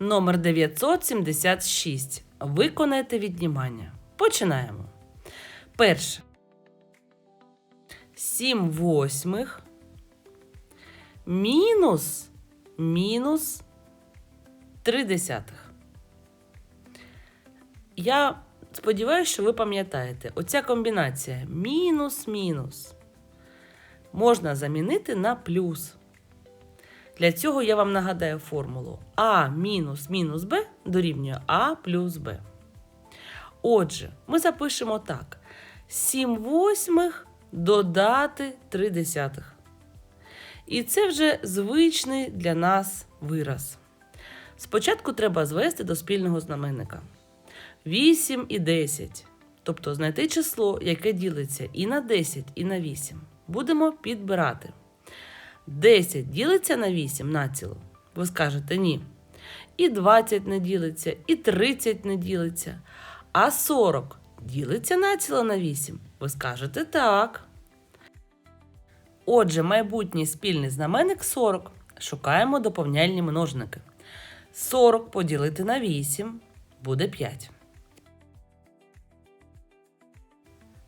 Номер 976. Виконайте віднімання. Починаємо. Перше. 7 восьмих мінус мінус 3 десятих. Я сподіваюся, що ви пам'ятаєте, оця комбінація мінус-мінус можна замінити на плюс. Для цього я вам нагадаю формулу А мінус мінус Б дорівнює А плюс Б. Отже, ми запишемо так: 7 восьмих додати 3 десятих. І це вже звичний для нас вираз. Спочатку треба звести до спільного знаменника 8 і 10. Тобто знайти число, яке ділиться і на 10, і на 8. Будемо підбирати. 10 ділиться на 8 націло. Ви скажете ні. І 20 не ділиться, і 30 не ділиться. А 40 ділиться націло на 8. Ви скажете так. Отже, майбутній спільний знаменник 40. Шукаємо доповняльні множники. 40 поділити на 8 буде 5.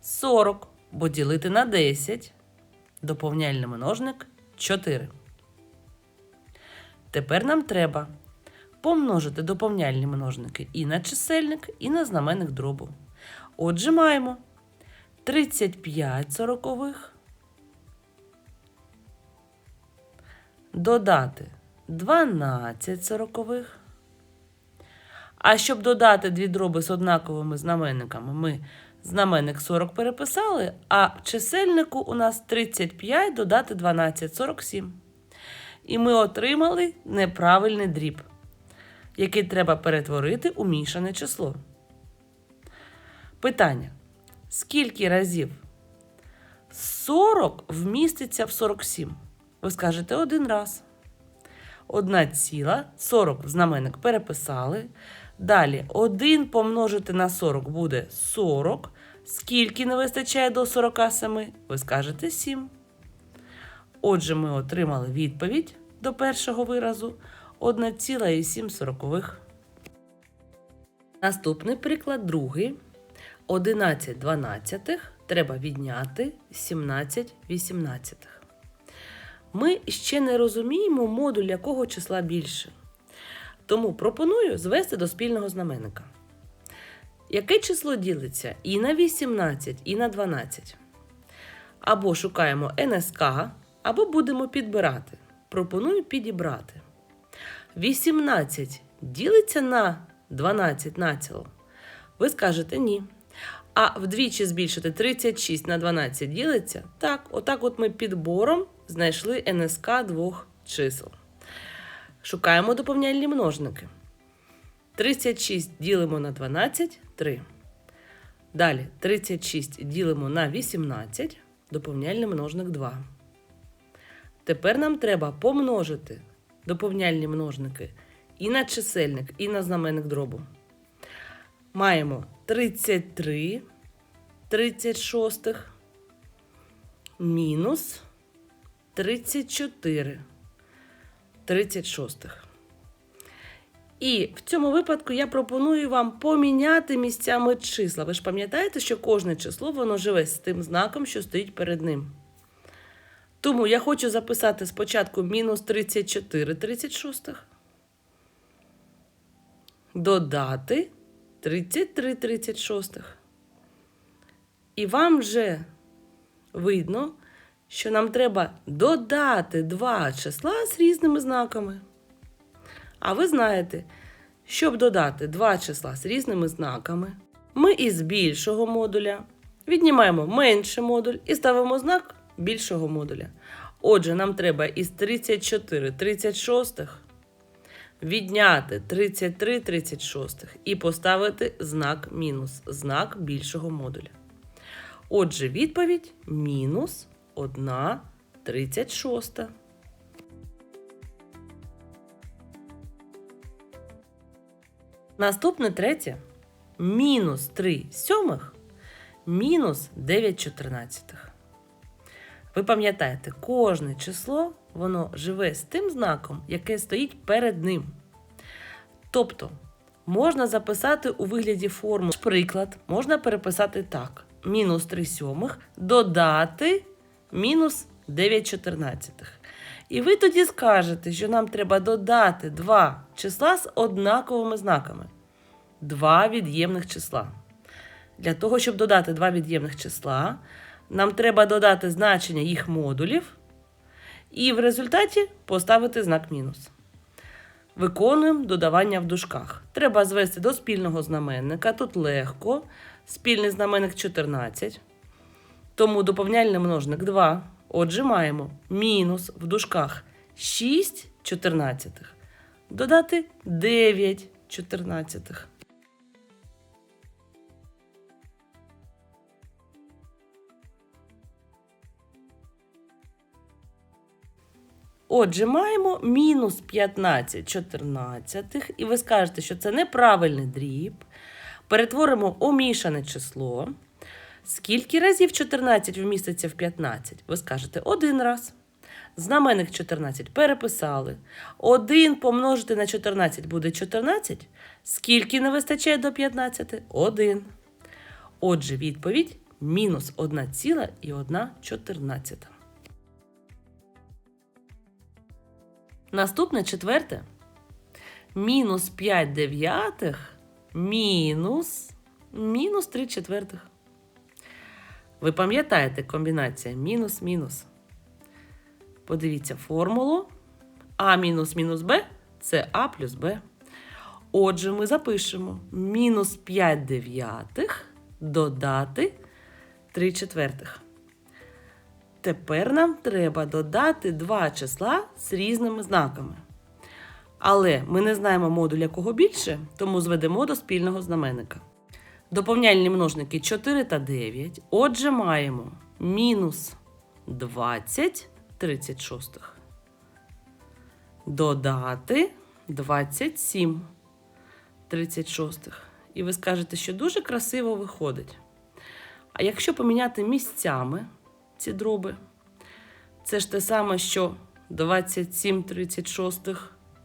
40 поділити на 10. Доповняльний множник 4. Тепер нам треба помножити доповняльні множники і на чисельник, і на знаменник дробу. Отже, маємо 35 сорокових додати 12 сорокових. А щоб додати дві дроби з однаковими знаменниками, ми знаменник 40 переписали, а чисельнику у нас 35 додати 12 47. І ми отримали неправильний дріб, який треба перетворити у мішане число. Питання: скільки разів 40 вміститься в 47? Ви скажете один раз. Одна ціла, 40 знаменник переписали. Далі 1 помножити на 40 буде 40. Скільки не вистачає до 47? Ви скажете 7. Отже, ми отримали відповідь до першого виразу 1,7. Наступний приклад, другий. 11 дванадцятих треба відняти 17 вісімнадцятих. Ми ще не розуміємо модуль якого числа більше. Тому пропоную звести до спільного знаменника. Яке число ділиться і на 18, і на 12? Або шукаємо НСК, або будемо підбирати. Пропоную підібрати. 18 ділиться на 12 націло. Ви скажете ні. А вдвічі збільшити 36 на 12 ділиться? Так, отак от ми підбором знайшли НСК двох чисел. Шукаємо доповняльні множники. 36 ділимо на 12 3. Далі 36 ділимо на 18, доповняльний множник 2. Тепер нам треба помножити доповняльні множники і на чисельник, і на знаменник дробу. Маємо 33 36 мінус 34 36. І в цьому випадку я пропоную вам поміняти місцями числа. Ви ж пам'ятаєте, що кожне число воно живе з тим знаком, що стоїть перед ним. Тому я хочу записати спочатку мінус 34 36. Додати 33 36. І вам вже видно, що нам треба додати два числа з різними знаками. А ви знаєте, щоб додати два числа з різними знаками, ми із більшого модуля віднімаємо менший модуль і ставимо знак більшого модуля. Отже, нам треба із 34 36 відняти 33 36 і поставити знак мінус, знак більшого модуля. Отже, відповідь мінус 1 36. Наступне третє. Мінус 3 сьомих, мінус 9 чотирнадцятих. Ви пам'ятаєте, кожне число воно живе з тим знаком, яке стоїть перед ним. Тобто можна записати у вигляді формул. Приклад можна переписати так: мінус 3 сьомих додати мінус 9 чотирнадцятих. І ви тоді скажете, що нам треба додати два числа з однаковими знаками. Два від'ємних числа. Для того, щоб додати два від'ємних числа, нам треба додати значення їх модулів і в результаті поставити знак мінус. Виконуємо додавання в дужках. Треба звести до спільного знаменника. Тут легко. Спільний знаменник 14. Тому доповняльний множник 2. Отже, маємо мінус в дужках 6 чотирнадцятих. Додати 9 чотирнадцятих. Отже, маємо мінус 15 чотирнадцятих, і ви скажете, що це неправильний дріб. Перетворимо у число. Скільки разів 14 вміститься в 15? Ви скажете один раз. Знаменник 14 переписали. 1 помножити на 14 буде 14. Скільки не вистачає до 15? 1. Отже, відповідь мінус 1,1 Наступне четверте. Мінус 5 дев'ятих мінус мінус 3 четвертих. Ви пам'ятаєте комбінація мінус-мінус. Подивіться формулу. А мінус мінус Б це А плюс Б. Отже, ми запишемо мінус 5 дев'ятих додати 3 четвертих. Тепер нам треба додати два числа з різними знаками. Але ми не знаємо модуль якого більше, тому зведемо до спільного знаменника. Доповняльні множники 4 та 9. Отже, маємо мінус 20 36. Додати 27 36. І ви скажете, що дуже красиво виходить. А якщо поміняти місцями ці дроби, це ж те саме, що 27 36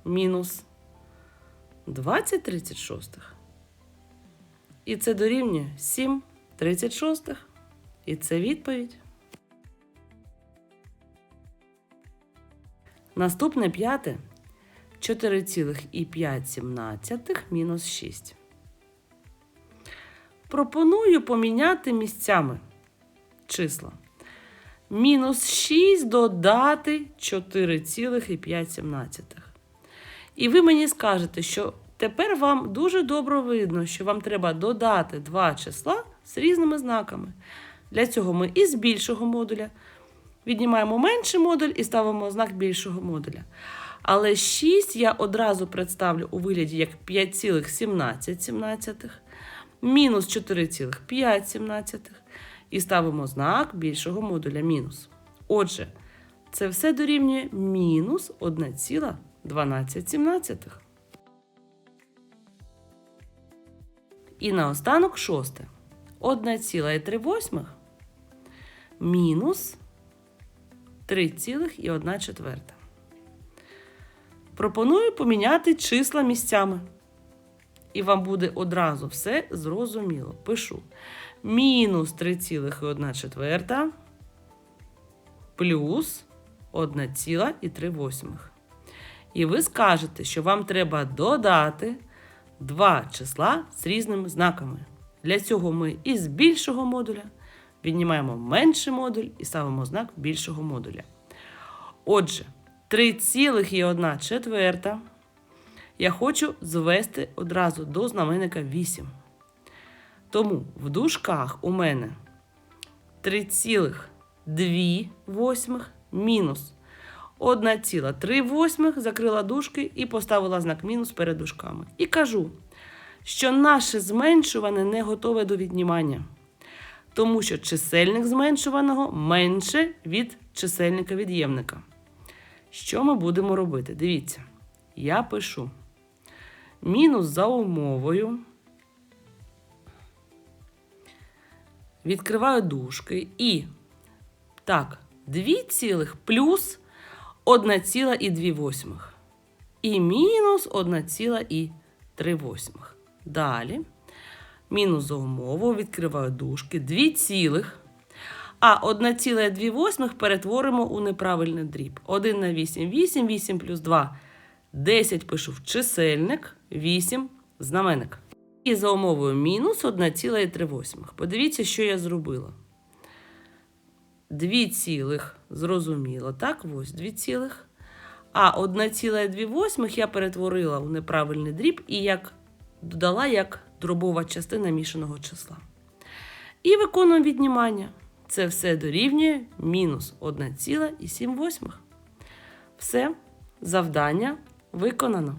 мінус 20 36. І це дорівнює 7 36. І це відповідь. Наступне п'яте 4,5 мінус 6. Пропоную поміняти місцями числа. Мінус 6 додати 4,5. І ви мені скажете, що Тепер вам дуже добре видно, що вам треба додати два числа з різними знаками. Для цього ми із більшого модуля віднімаємо менший модуль і ставимо знак більшого модуля. Але 6 я одразу представлю у вигляді як 5,17, мінус 4,5 і ставимо знак більшого модуля мінус. Отже, це все дорівнює мінус 1,12. І наостанок шосте. 1,3 мінус 3,1 четверта. Пропоную поміняти числа місцями. І вам буде одразу все зрозуміло. Пишу мінус 3,1 четверта плюс 1,3. І ви скажете, що вам треба додати два числа з різними знаками. Для цього ми із більшого модуля віднімаємо менший модуль і ставимо знак більшого модуля. Отже, 3,1 четверта я хочу звести одразу до знаменника 8. Тому в дужках у мене 3,2 мінус 1,3 восьмих закрила дужки і поставила знак мінус перед дужками. І кажу, що наше зменшуване не готове до віднімання. Тому що чисельник зменшуваного менше від чисельника від'ємника. Що ми будемо робити? Дивіться, я пишу мінус за умовою. Відкриваю дужки і так, 2 цілих плюс 1,2. І мінус 1,3. Далі. Мінус за умову, відкриваю дужки. 2 цілих. А 1,2 перетворимо у неправильний дріб. 1 на 8 – 8, 8 плюс 2 – 10 пишу в чисельник, 8 – знаменник. І за умовою мінус 1,3. Подивіться, що я зробила. 2 цілих, зрозуміло, так? Ось 2 цілих. А 1,2 восьмих я перетворила у неправильний дріб і як додала як дробова частина мішаного числа. І виконуємо віднімання. Це все дорівнює мінус 1,7. Все, завдання виконано.